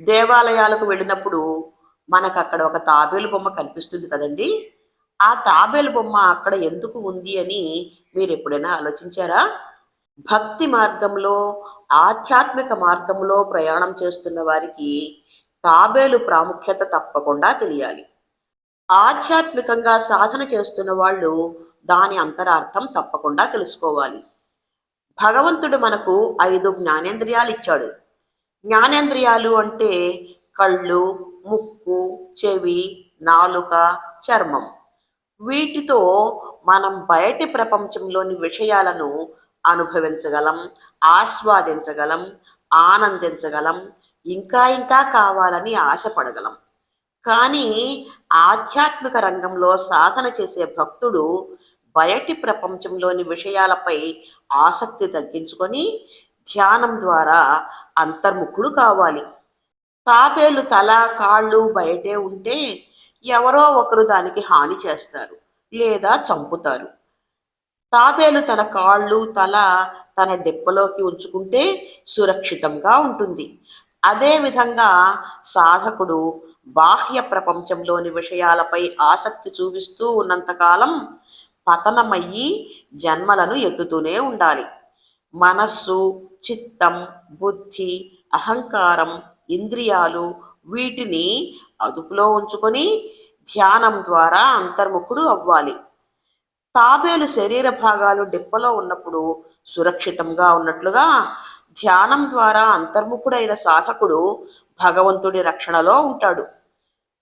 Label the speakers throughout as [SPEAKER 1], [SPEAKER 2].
[SPEAKER 1] దేవాలయాలకు వెళ్ళినప్పుడు మనకు అక్కడ ఒక తాబేలు బొమ్మ కనిపిస్తుంది కదండి. ఆ తాబేలు బొమ్మ అక్కడ ఎందుకు ఉంది అని మీరు ఎప్పుడైనా ఆలోచించారా? భక్తి మార్గంలో ఆధ్యాత్మిక మార్గంలో ప్రయాణం చేస్తున్న వారికి తాబేలు ప్రాముఖ్యత తప్పకుండా తెలియాలి. ఆధ్యాత్మికంగా సాధన చేస్తున్న వాళ్ళు దాని అంతరార్థం తప్పకుండా తెలుసుకోవాలి. భగవంతుడు మనకు ఐదు జ్ఞానేంద్రియాలు ఇచ్చాడు. జ్ఞానేంద్రియాలు అంటే కళ్ళు ముక్కు చెవి నాలుక చర్మం. వీటితో మనం బయటి ప్రపంచంలోని విషయాలను అనుభవించగలం ఆస్వాదించగలం ఆనందించగలం ఇంకా ఇంకా కావాలని ఆశపడగలం. కానీ ఆధ్యాత్మిక రంగంలో సాధన చేసే భక్తుడు బయటి ప్రపంచంలోని విషయాలపై ఆసక్తి తగ్గించుకొని ధ్యానం ద్వారా అంతర్ముఖుడు కావాలి. తాబేలు తల కాళ్ళు బయటే ఉంటే ఎవరో ఒకరు దానికి హాని చేస్తారు లేదా చంపుతారు. తాబేలు తన కాళ్ళు తల తన డెప్పలోకి ఉంచుకుంటే సురక్షితంగా ఉంటుంది. అదేవిధంగా సాధకుడు బాహ్య ప్రపంచంలోని విషయాలపై ఆసక్తి చూపిస్తూ ఉన్నంతకాలం పతనమయ్యి జన్మలను ఎత్తుతూనే ఉండాలి. మనస్సు చిత్తం బుద్ధి అహంకారం ఇంద్రియాలు వీటిని అదుపులో ఉంచుకొని ధ్యానం ద్వారా అంతర్ముఖుడు అవ్వాలి. తాబేలు శరీర భాగాలు డిప్పలో ఉన్నప్పుడు సురక్షితంగా ఉన్నట్లుగా ధ్యానం ద్వారా అంతర్ముఖుడైన సాధకుడు భగవంతుడి రక్షణలో ఉంటాడు.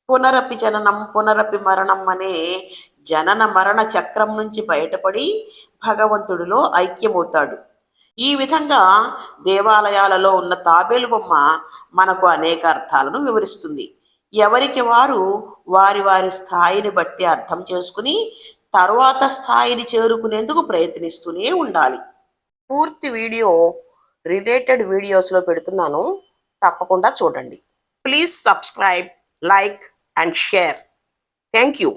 [SPEAKER 1] పునరపి జననం పునరపి మరణం అనే జనన మరణ చక్రం నుంచి బయటపడి భగవంతుడిలో ఐక్యమవుతాడు. ఈ విధంగా దేవాలయాలలో ఉన్న తాబేలు బొమ్మ మనకు అనేక అర్థాలను వివరిస్తుంది. ఎవరికి వారు వారి వారి స్థాయిని బట్టి అర్థం చేసుకుని తరువాత స్థాయిని చేరుకునేందుకు ప్రయత్నిస్తూనే ఉండాలి. పూర్తి వీడియో రిలేటెడ్ వీడియోస్లో పెడుతున్నాను. తప్పకుండా చూడండి. Please subscribe like and share. Thank you